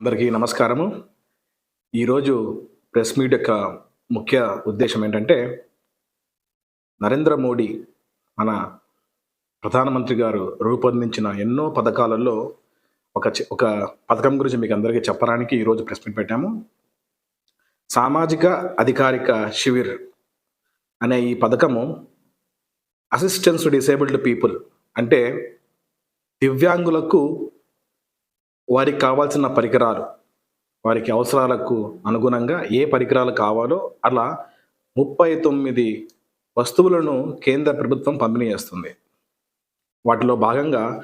అందరికీ నమస్కారము. ఈరోజు ప్రెస్ మీట్ యొక్క ముఖ్య ఉద్దేశం ఏంటంటే నరేంద్ర మోడీ మన ప్రధానమంత్రి గారు రూపొందించిన ఎన్నో పథకాలలో ఒక ఒక పథకం గురించి మీకు అందరికీ చెప్పడానికి ఈరోజు ప్రెస్ మీట్ పెట్టాము. సామాజిక అధికారిక శివిర్ అనే ఈ పథకము అసిస్టెన్స్ డిసేబుల్డ్ పీపుల్ అంటే దివ్యాంగులకు వారికి కావాల్సిన పరికరాలు వారికి అవసరాలకు అనుగుణంగా ఏ పరికరాలు కావాలో అలా ముప్పై తొమ్మిది వస్తువులను కేంద్ర ప్రభుత్వం పంపిణీ చేస్తుంది. వాటిలో భాగంగా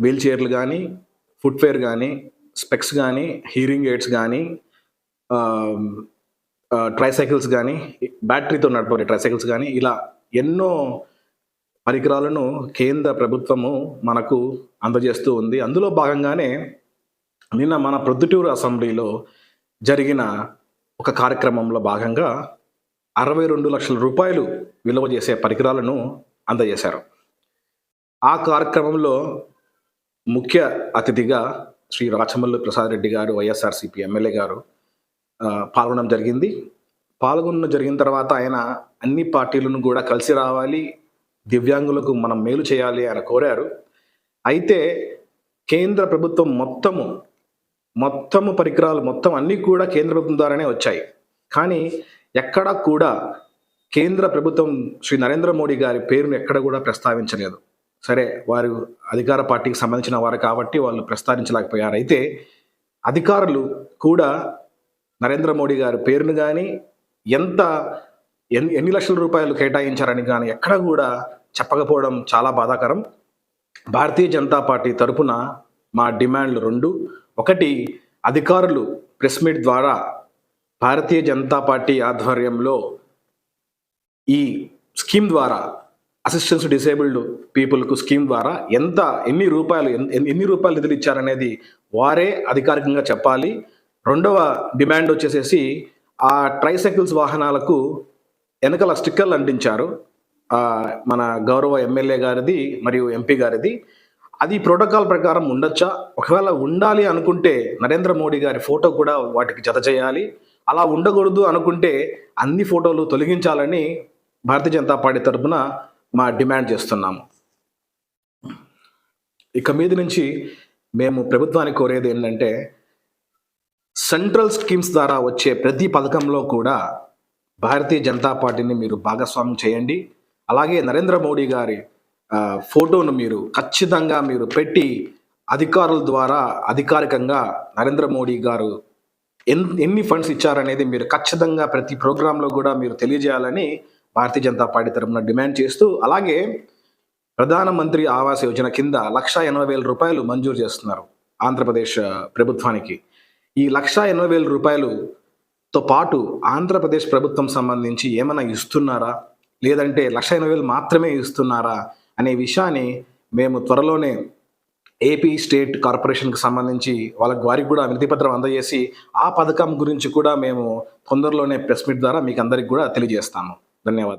వీల్ చైర్లు కానీ ఫుట్వేర్ కానీ స్పెక్స్ కానీ హీరింగ్ ఎయిడ్స్ కానీ ట్రైసైకిల్స్ కానీ బ్యాటరీతో నడపే ట్రైసైకిల్స్ కానీ ఇలా ఎన్నో పరికరాలను కేంద్ర ప్రభుత్వము మనకు అందజేస్తూ ఉంది. అందులో భాగంగానే నిన్న మన ప్రొద్దుటూరు అసెంబ్లీలో జరిగిన ఒక కార్యక్రమంలో భాగంగా అరవై రెండు లక్షల రూపాయలు విలువ చేసే పరికరాలను అందజేశారు. ఆ కార్యక్రమంలో ముఖ్య అతిథిగా శ్రీ రాచమల్లు ప్రసాద్ రెడ్డి గారు వైఎస్ఆర్సీపీ ఎమ్మెల్యే గారు పాల్గొనడం జరిగింది. పాల్గొనడం జరిగిన తర్వాత ఆయన అన్ని పార్టీలను కూడా కలిసి రావాలి దివ్యాంగులకు మనం మేలు చేయాలి అని కోరారు. అయితే కేంద్ర ప్రభుత్వం మొత్తము మొత్తము పరికరాలు మొత్తం అన్నీ కూడా కేంద్ర ప్రభుత్వం ద్వారానే వచ్చాయి. కానీ ఎక్కడా కూడా కేంద్ర ప్రభుత్వం శ్రీ నరేంద్ర మోడీ గారి పేరును ఎక్కడ కూడా ప్రస్తావించలేదు. సరే వారు అధికార పార్టీకి సంబంధించిన వారు కాబట్టి వాళ్ళు ప్రస్తావించలేకపోయారు. అయితే అధికారులు కూడా నరేంద్ర మోడీ గారి పేరును కానీ ఎంత ఎన్ని ఎన్ని లక్షల రూపాయలు కేటాయించారని కానీ ఎక్కడ కూడా చెప్పకపోవడం చాలా బాధాకరం. భారతీయ జనతా పార్టీ తరపున మా డిమాండ్లు రెండు ఒకటి అధికారులు ప్రెస్ మీట్ ద్వారా భారతీయ జనతా పార్టీ ఆధ్వర్యంలో ఈ స్కీమ్ ద్వారా అసిస్టెన్స్ డిసేబుల్డ్ పీపుల్కు స్కీమ్ ద్వారా ఎంత ఎన్ని రూపాయలు ఎన్ని రూపాయలు నిధులు ఇచ్చారనేది వారే అధికారికంగా చెప్పాలి. రెండవ డిమాండ్ వచ్చేసేసి ఆ ట్రైసైకిల్స్ వాహనాలకు వెనకల స్టిక్కర్లు అంటించారు. మన గౌరవ ఎమ్మెల్యే గారిది మరియు ఎంపీ గారిది. అది ప్రోటోకాల్ ప్రకారం ఉండొచ్చా? ఒకవేళ ఉండాలి అనుకుంటే నరేంద్ర మోడీ గారి ఫోటో కూడా వాటికి జత చేయాలి. అలా ఉండకూడదు అనుకుంటే అన్ని ఫోటోలు తొలగించాలని భారతీయ జనతా పార్టీ తరఫున మా డిమాండ్ చేస్తున్నాము. ఇక మీద నుంచి మేము ప్రభుత్వానికి కోరేది ఏంటంటే సెంట్రల్ స్కీమ్స్ ద్వారా వచ్చే ప్రతి పథకంలో కూడా భారతీయ జనతా పార్టీని మీరు భాగస్వామ్యం చేయండి. అలాగే నరేంద్ర మోడీ గారి ఫోటోను మీరు ఖచ్చితంగా మీరు పెట్టి అధికారుల ద్వారా అధికారికంగా నరేంద్ర మోడీ గారు ఎన్ ఎన్ని ఫండ్స్ ఇచ్చారనేది మీరు ఖచ్చితంగా ప్రతి ప్రోగ్రాంలో కూడా మీరు తెలియజేయాలని భారతీయ జనతా పార్టీ తరఫున డిమాండ్ చేస్తూ అలాగే ప్రధానమంత్రి ఆవాస్ యోజన కింద లక్ష ఎనభై వేల రూపాయలు మంజూరు చేస్తున్నారు ఆంధ్రప్రదేశ్ ప్రభుత్వానికి. ఈ లక్ష ఎనభై వేల రూపాయలుతో పాటు ఆంధ్రప్రదేశ్ ప్రభుత్వం సంబంధించి ఏమైనా ఇస్తున్నారా? లేదంటే లక్ష ఎనభై వేలు మాత్రమే ఇస్తున్నారా? అనే విషయాన్ని మేము త్వరలోనే ఏపీ స్టేట్ కార్పొరేషన్కి సంబంధించి వాళ్ళకి వారికి కూడా వినతిపత్రం అందజేసి ఆ పథకం గురించి కూడా మేము తొందరలోనే ప్రెస్ మీట్ ద్వారా మీకు అందరికి కూడా తెలియజేస్తాము. ధన్యవాదాలు.